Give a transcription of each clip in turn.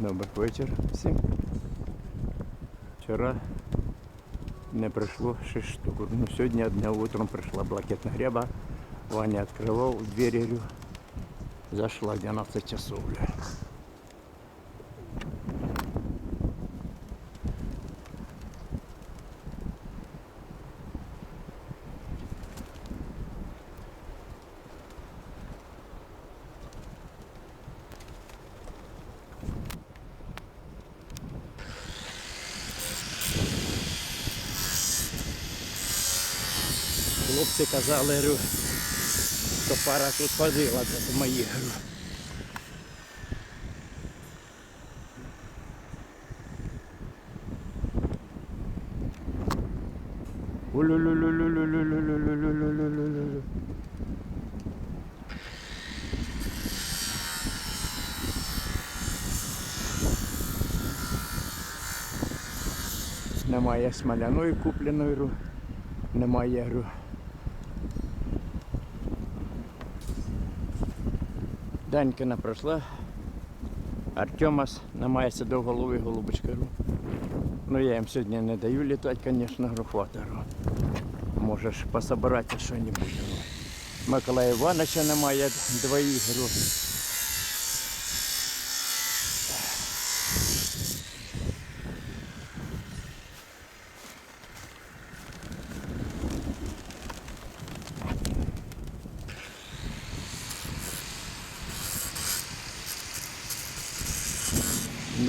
Добрий вечір всім. Вчора не прийшло 6 штук. Ну, сьогодні одне утром прийшла блакитна гряба. Ваня відкривав двері, зайшла 12 часов. хлопці казали, говорю, що пара тут ходила до мої. Немає смоляної купленої, ру, немає гру. Данькина пройшла. Артемас намається до голови голубочка. говорю. Ну я їм сьогодні не даю літати, звісно, говорю, Можеш пособирати щось. Миколая Івановича немає двоїх. говорю.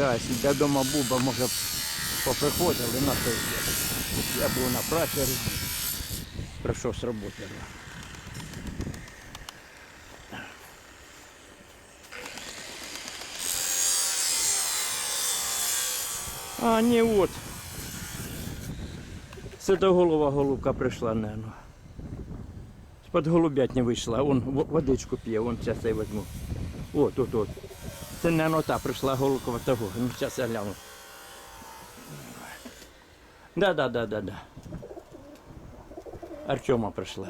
Да, я дома був, би, може поприходили на день. Я був на працері, прийшов з роботи. А, ні, от. Це до голова голубка прийшла, наверное. З-під голубятні вийшла, он в- водичку п'є, вон зараз я візьму. От, от, от. Це не нота прийшла голубкова того. Ну, зараз я гляну. Да, да, да, да, да. Артема прийшла.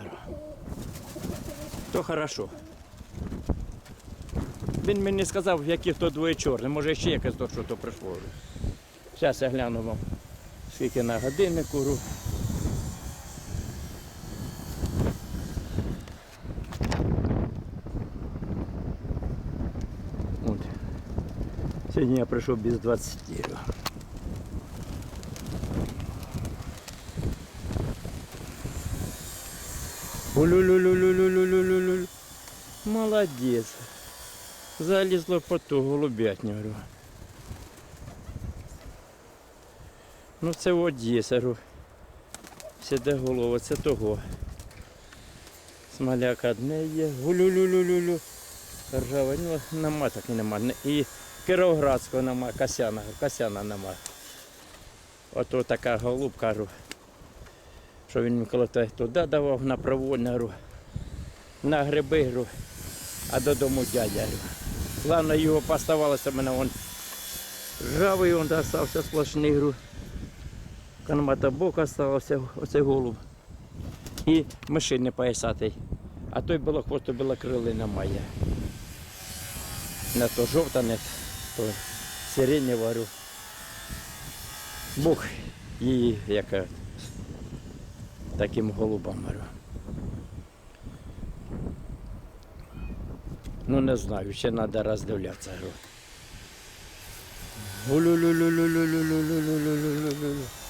То хорошо. Він мені сказав, які то двоє чорні. Може ще якесь то, що то прийшло. Зараз я гляну вам. Скільки на годиннику. ру. От. Сьогодні я прийшов без 20. Улю-лю-лю-лю-лю-лю-лю-лю. Молодець. Залізло по ту голубятню. говорю. Ну це в Одесі, говорю. Сіде голова, це того. Смоляк одне є. Гулю-лю-лю-лю-лю. Ржава, ну нема так і нема. Не- І Кіровоградського нема, Касяна, Касяна нема. Ото така голубка, говорю, що він коли туди давав на провольне, говорю, на гриби, говорю, а додому дядя. Ладно, його поставалося мене он ржавий, він остався сплошний, говорю. Канматобок остався, оцей голуб. І мишини поясатий. А той було хвосту було крили немає. Не то жовта, не то сирені варю. Бог її яка таким голубом варю. Ну не знаю, ще треба роздивлятися. Улю-лю-лю-лю-лю-лю-лю-лю-лю-лю-лю-лю.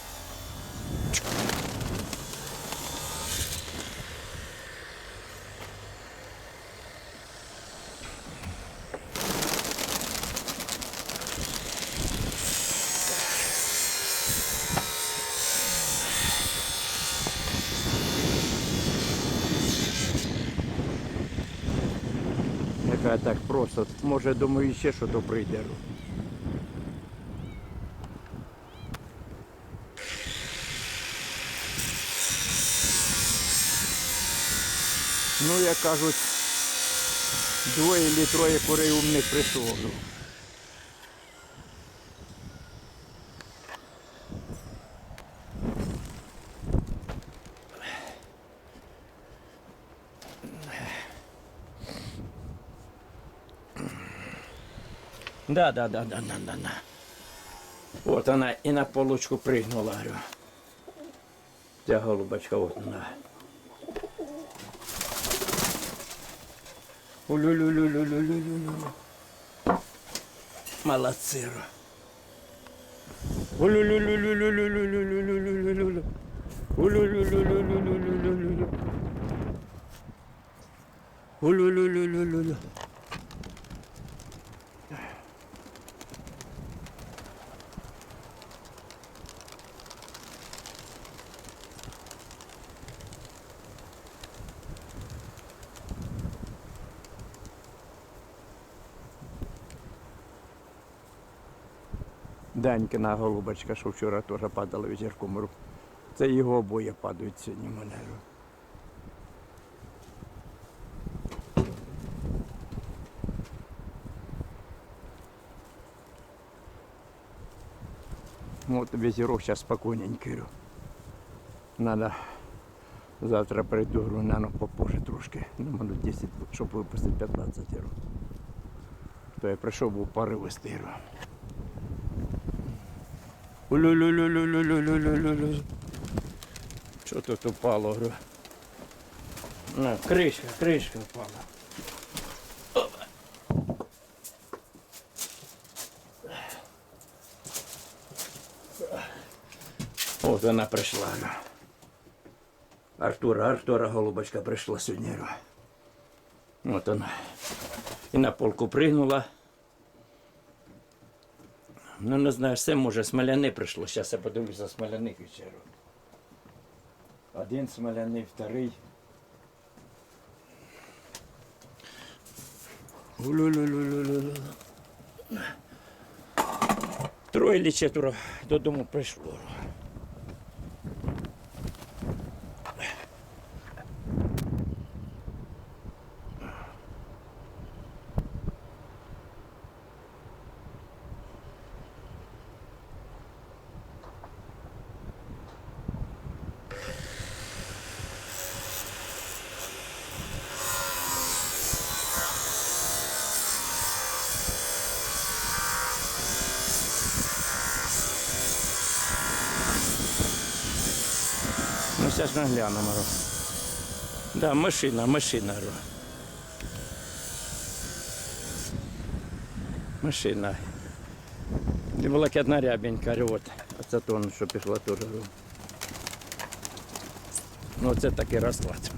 Яка так просто. Може, думаю, ще що то прийде. Ну, як кажуть, двоє літроє троє курей умних прийшло. Да, да, да, да, да, да, да. Вот она и на полочку прыгнула, говорю. Ця голубочка, вот она. Улю-лю-лю-лю-лю-лю-лю-лю. Молодцы. говорю. Улю-лю-лю-лю-лю-лю-лю-лю-лю-лю-лю-лю-лю. Улю-лю-лю-лю-лю-лю-лю-лю-лю. Улю-лю-лю-лю-лю-лю. Данькина голубочка, що вчора теж падала візірком. ру- Це його обоє падають сьогодні в мене. ру. Вот зараз спокійненький. Надо завтра прийду, говорю, нано попозже трошки. Ну, минут 10, щоб випустити 15 ру. То я прийшов, був поривистий. ру. Улю-лю-лю-лю-лю-лю-лю-лю-лю. Що тут упало? На, кришка, кришка впала. От вона прийшла. Артура, Артура голубочка прийшла сьогодні. От вона. І на полку пригнула. Ну, не знаю, все може смоляни прийшло. Зараз я подивлюся смоляних вечеру. Один смоляний, вторий. Троє чи додому прийшло. Зараз ми глянемо. Да, машина, машина. Машина. І одна рябенька, от. Оце то, що пішла теж. Ну, це такий розклад.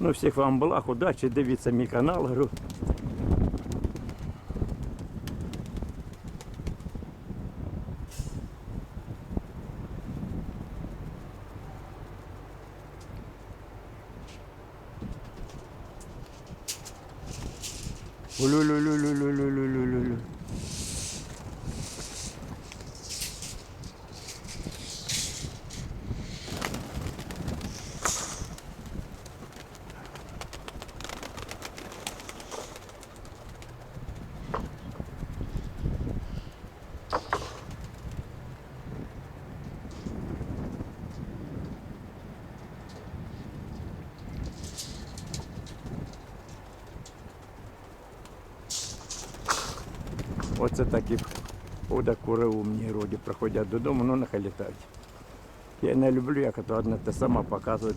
Ну, всіх вам благ, удачі, дивіться мій канал. Oh, le, le, Оце такі ода кури умні роді приходять додому, ну нехай літають. Я не люблю, як то одна те сама показує.